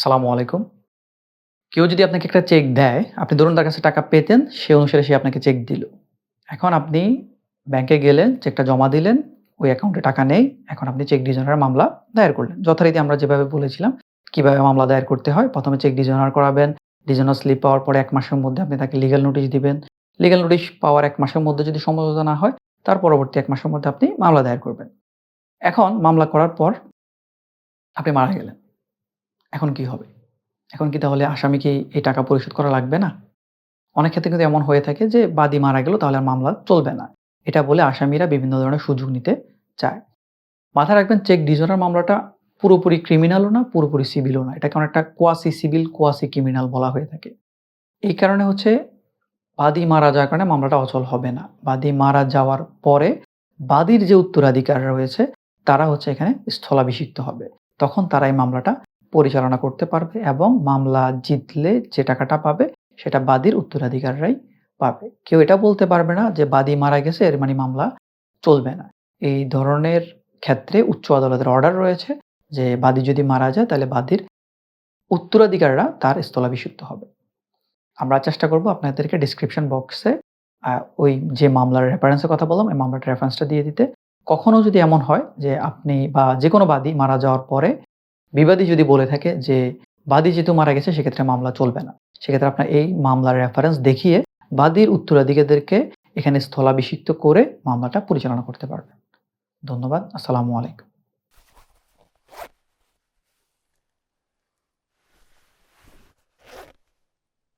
আসসালামু আলাইকুম। কেউ যদি আপনাকে একটা চেক দেয়, আপনি ধরুন তার কাছে টাকা পেতেন, সে অনুসারে সে আপনাকে চেক দিল। এখন আপনি ব্যাংকে গেলেন, চেকটা জমা দিলেন, ওই অ্যাকাউন্টে টাকা নেই। এখন আপনি চেক ডিজনার মামলা দায়ের করলেন। যথারীতি আমরা যেভাবে বলেছিলাম কীভাবে মামলা দায়ের করতে হয়। প্রথমে চেক ডিজনার করাবেন। ডিজনার স্লিপ পাওয়ার পরে এক মাসের মধ্যে আপনি তাকে লিগ্যাল নোটিশ দিবেন। লিগ্যাল নোটিশ পাওয়ার এক মাসের মধ্যে যদি সমঝোতা না হয়, তার পরবর্তী এক মাসের মধ্যে আপনি মামলা দায়ের করবেন। এখন মামলা করার পর আপনি মারা গেলেন। এখন কি হবে? এখন কি তাহলে আসামিকে এই টাকা পরিশোধ করা লাগবে না? অনেক ক্ষেত্রে কিন্তু এমন হয়ে থাকে যে বাদী মারা গেল তাহলে আর মামলা চলবে না। এটা বলে আসামিরা বিভিন্ন ধরনের সুযোগ নিতে চায়। মাথায় রাখবেন চেক ডিজনার মামলাটা পুরোপুরি ক্রিমিনালও না, পুরোপুরি সিভিলও না। এটাকে অনেকটা কোয়াসি সিভিল, কোয়াসি ক্রিমিনাল বলা হয়ে থাকে। এই কারণে হচ্ছে বাদী মারা যাওয়ার কারণে মামলাটা অচল হবে না। বাদী মারা যাওয়ার পরে বাদীর যে উত্তরাধিকার রয়েছে তারা হচ্ছে এখানে স্থলাভিষিক্ত হবে। তখন তারা এই মামলাটা পরিচালনা করতে পারবে এবং মামলা জিতলে যে টাকাটা পাবে সেটা বাদীর উত্তরাধিকাররাই পাবে। কেউ এটা বলতে পারবে না যে বাদী মারা গেছে এর মানে মামলা চলবে না। এই ধরনের ক্ষেত্রে উচ্চ আদালতের অর্ডার রয়েছে যে বাদী যদি মারা যায় তাহলে বাদীর উত্তরাধিকাররা তার স্থলাভিষিক্ত হবে। আমরা চেষ্টা করব আপনাদেরকে ডেসক্রিপশন বক্সে ওই যে মামলার রেফারেন্স এর কথা বললাম, এই মামলার রেফারেন্সটা দিয়ে দিতে। কখনো যদি এমন হয় যে আপনি বা যেকোনো বাদী মারা যাওয়ার পরে বিবাদী যদি বলে থাকে যে বাদী যেহেতু মারা গেছে, সেক্ষেত্রে মামলা চলবে না। সেক্ষেত্রে আপনার এই মামলার রেফারেন্স দেখিয়ে বাদীর উত্তরাধিকারীদেরকে এখানে স্থলাভিষিক্ত করে মামলাটা পরিচালনা করতে পারবেন। ধন্যবাদ। আসসালামু আলাইকুম।